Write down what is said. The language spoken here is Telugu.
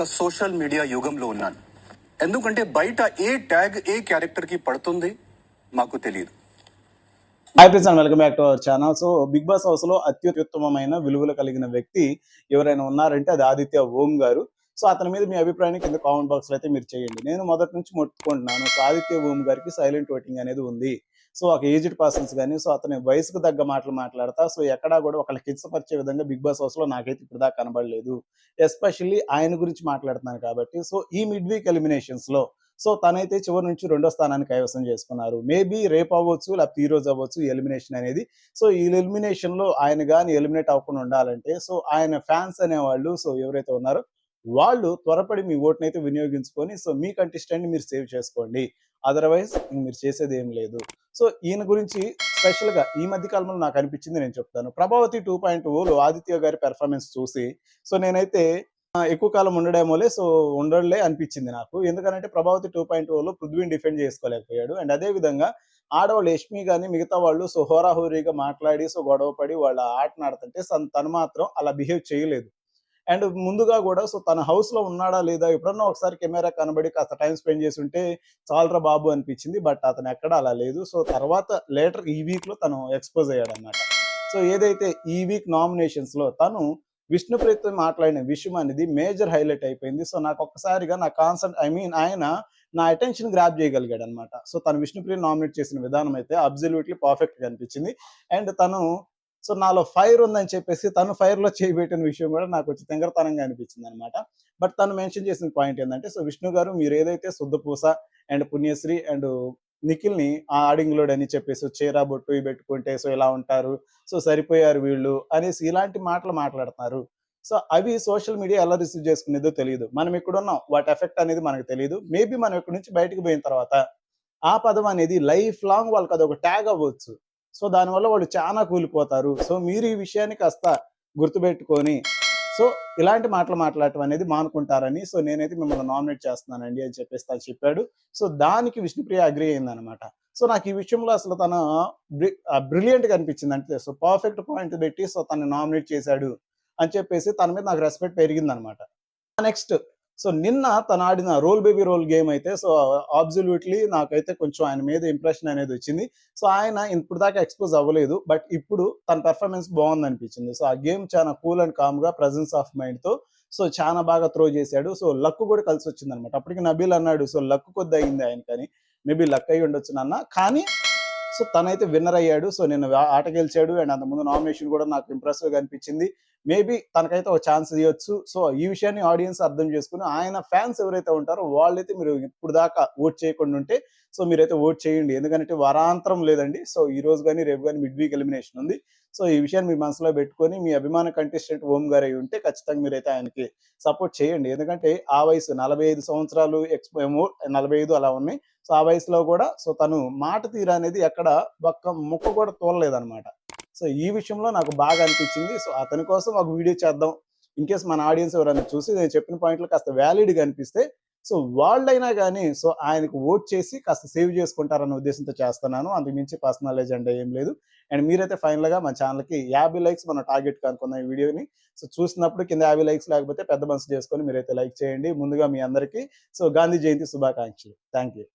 ఒక సోషల్ మీడియా యుగంలో ఉన్నాను. ఎందుకంటే బయట ఏ ట్యాగ్ ఏ క్యారెక్టర్కి పడుతుంది మాకు తెలియదు hi friends and welcome back to our channel so Bigg Boss హౌస్లో అత్యుత్తమమైన విలువలు కలిగిన వ్యక్తి ఎవరైనా ఉన్నారంటే అది ఆదిత్య ఓం గారు. సో అతని మీద మీ అభిప్రాయాన్ని కింద కామెంట్ బాక్స్లో అయితే మీరు చేయండి. నేను మొదటి నుంచి మొట్టుకుంటున్నాను. సో ఆదిత్య ఓం గారికి సైలెంట్ ఓటింగ్ అనేది ఉంది. సో ఒక ఏజ్డ్ పర్సన్స్ కానీ సో అతని వయసుకు తగ్గ మాటలు మాట్లాడతా. సో ఎక్కడా కూడా ఒకళ్ళకి కిచ్చపరిచే విధంగా బిగ్ బాస్ హౌస్లో నాకైతే ఇప్పుడు దాకా కనబడలేదు. ఎస్పెషల్లీ ఆయన గురించి మాట్లాడుతున్నాను కాబట్టి సో ఈ మిడ్ వీక్ ఎలిమినేషన్స్లో సో తనైతే చివరి నుంచి రెండో స్థానాన్ని కైవసం చేసుకున్నారు. మేబీ రేపు అవ్వచ్చు లేకపోతే ఈ రోజు అవ్వచ్చు ఎలిమినేషన్ అనేది. సో ఈ ఎలిమినేషన్లో ఆయన కానీ ఎలిమినేట్ అవ్వకుండా ఉండాలంటే సో ఆయన ఫ్యాన్స్ అనేవాళ్ళు సో ఎవరైతే ఉన్నారో వాళ్ళు త్వరపడి మీ ఓటుని అయితే వినియోగించుకొని సో మీ కంటెస్టెంట్ మీరు సేవ్ చేసుకోండి. అదర్వైజ్ మీరు చేసేది ఏం లేదు. సో ఈయన గురించి స్పెషల్గా ఈ మధ్య కాలంలో నాకు అనిపించింది నేను చెప్తాను. ప్రభావతి టూ పాయింట్ ఓలో ఆదిత్య గారి పెర్ఫార్మెన్స్ చూసి సో నేనైతే ఎక్కువ కాలం ఉండడేమోలే సో ఉండలే అనిపించింది నాకు. ఎందుకంటే ప్రభావతి టూ పాయింట్ ఓలో పృథ్వీని డిఫెండ్ చేసుకోలేకపోయాడు. అండ్ అదే విధంగా ఆడవాళ్ళు యష్మి కానీ మిగతా వాళ్ళు సో హోరాహోరీగా మాట్లాడి సో గొడవ పడి వాళ్ళ ఆటను ఆడుతుంటే తను మాత్రం అలా బిహేవ్ చేయలేదు. అండ్ ముందుగా కూడా సో తన హౌస్లో ఉన్నాడా లేదా ఎప్పుడన్నా ఒకసారి కెమెరా కనబడి కాస్త టైం స్పెండ్ చేసి ఉంటే చాలరా బాబు అనిపించింది బట్ అతను ఎక్కడ అలా లేదు. సో తర్వాత లేటర్ ఈ వీక్లో తను ఎక్స్పోజ్ అయ్యాడు అనమాట సో ఏదైతే ఈ వీక్ నామినేషన్స్లో తను విష్ణుప్రీత్ మాట్లాడిన విషయం అనేది మేజర్ హైలైట్ అయిపోయింది. సో నాకు ఒక్కసారిగా నా కాన్సెప్ట్ ఐ మీన్ ఆయన నా అటెన్షన్ గ్రాప్ చేయగలిగాడు అనమాట సో తను విష్ణుప్రియ నామినేట్ చేసిన విధానం అయితే అబ్జల్యూట్లీ పర్ఫెక్ట్గా అనిపించింది. అండ్ తను సో నాలో ఫైర్ ఉందని చెప్పేసి తను ఫైర్లో చేయబెట్టిన విషయం కూడా నాకు వచ్చి తెంగరతనంగా అనిపించింది అనమాట బట్ తను మెన్షన్ చేసిన పాయింట్ ఏంటంటే సో విష్ణు గారు మీరు ఏదైతే శుద్ధపూస అండ్ పుణ్యశ్రీ అండ్ నిఖిల్ని ఆ ఆడింగ్లోడ్ అని చెప్పేసి చీర బొట్టు పెట్టుకుంటే సో ఇలా ఉంటారు? సో సరిపోయారు వీళ్ళు? అనేసి ఇలాంటి మాటలు మాట్లాడుతున్నారు. సో అవి సోషల్ మీడియా ఎలా రిసీవ్ చేసుకునేదో తెలియదు మనం ఇక్కడ ఉన్నాం వాటి ఎఫెక్ట్ అనేది మనకు తెలియదు మేబీ మనం ఇక్కడ నుంచి బయటకు పోయిన తర్వాత ఆ పదం అనేది లైఫ్ లాంగ్ వాళ్ళకి అది ఒక ట్యాగ్ అవ్వచ్చు. సో దానివల్ల వాళ్ళు చాలా కూలిపోతారు. సో మీరు ఈ విషయాన్ని కాస్త గుర్తుపెట్టుకొని సో ఇలాంటి మాటలు మాట్లాడటం అనేది మానుకుంటారని సో నేనైతే మిమ్మల్ని నామినేట్ చేస్తున్నానండి అని చెప్పేసి తను చెప్పాడు. సో దానికి విష్ణుప్రియ అగ్రి అయింది అనమాట సో నాకు ఈ విషయంలో అసలు తన బ్రిలియంట్గా అనిపించింది అంటే సో పర్ఫెక్ట్ పాయింట్ పెట్టి సో తను నామినేట్ చేశాడు అని చెప్పేసి తన మీద నాకు రెస్పెక్ట్ పెరిగింది అనమాట నెక్స్ట్ సో నిన్న తను ఆడిన రోల్ బేబీ రోల్ గేమ్ అయితే సో అబ్జల్యూట్లీ నాకైతే కొంచెం ఆయన మీద ఇంప్రెషన్ అనేది వచ్చింది. సో ఆయన ఇప్పుడు దాకా ఎక్స్పోజ్ అవ్వలేదు. బట్ ఇప్పుడు తన పెర్ఫార్మెన్స్ బాగుంది అనిపించింది సో ఆ గేమ్ చాలా కూల్ అండ్ కామ్గా ప్రజెన్స్ ఆఫ్ మైండ్తో సో చాలా బాగా త్రో చేశాడు. సో లక్ కూడా కలిసి వచ్చింది అనమాట అప్పటికి నబీల్ అన్నాడు సో లక్ కొద్ది అయింది ఆయన కానీ మేబీ లక్ అయి ఉండొచ్చు నాన్న. కానీ సో తనైతే విన్నర్ అయ్యాడు. సో నేను ఆట గెలిచాడు. అండ్ అంత ముందు నామినేషన్ కూడా నాకు ఇంప్రెసివ్గా అనిపించింది. మేబీ తనకైతే ఒక ఛాన్స్ ఇవ్వచ్చు సో ఈ విషయాన్ని ఆడియన్స్ అర్థం చేసుకుని ఆయన ఫ్యాన్స్ ఎవరైతే ఉంటారో వాళ్ళైతే మీరు ఇప్పుడు దాకా ఓట్ చేయకుండా ఉంటే సో మీరైతే ఓట్ చేయండి. ఎందుకంటే వారాంతరం లేదండి. సో ఈ రోజు కానీ రేపు కానీ మిడ్ వీక్ ఎలిమినేషన్ ఉంది. సో ఈ విషయాన్ని మీ మనసులో పెట్టుకొని మీ అభిమాన కంటెస్టెంట్ ఓం గారు అయి ఉంటే ఖచ్చితంగా మీరైతే ఆయనకి సపోర్ట్ చేయండి. ఎందుకంటే ఆ వయసు నలభై ఐదు సంవత్సరాలు ఎక్స్ నలభై ఐదు అలా ఉన్నాయి. సో ఆ వయసులో కూడా. సో తను మాట తీరు అనేది ఎక్కడ ఒక్క ముక్క కూడా తోలలేదనమాట సో ఈ విషయంలో నాకు బాగా అనిపించింది. సో అతని కోసం ఒక వీడియో చేద్దాం. ఇన్ కేస్ మన ఆడియన్స్ ఎవరైనా చూసి నేను చెప్పిన పాయింట్లు కాస్త వ్యాలిడ్గా అనిపిస్తే. సో వాళ్ళైనా కానీ సో ఆయనకు ఓట్ చేసి కాస్త సేవ్ చేసుకుంటారన్న ఉద్దేశంతో చేస్తున్నాను. అందుకు మించి పర్సనల్ ఎజెండా ఏం లేదు. అండ్ మీరైతే ఫైనల్గా మా ఛానల్కి యాభై లైక్స్ మన టార్గెట్ కనుక్కున్న ఈ వీడియోని. సో చూసినప్పుడు కింద యాభై లైక్స్ లేకపోతే పెద్ద మనసు చేసుకొని మీరైతే లైక్ చేయండి. ముందుగా మీ అందరికీ. సో గాంధీ జయంతి శుభాకాంక్షలు. Thank you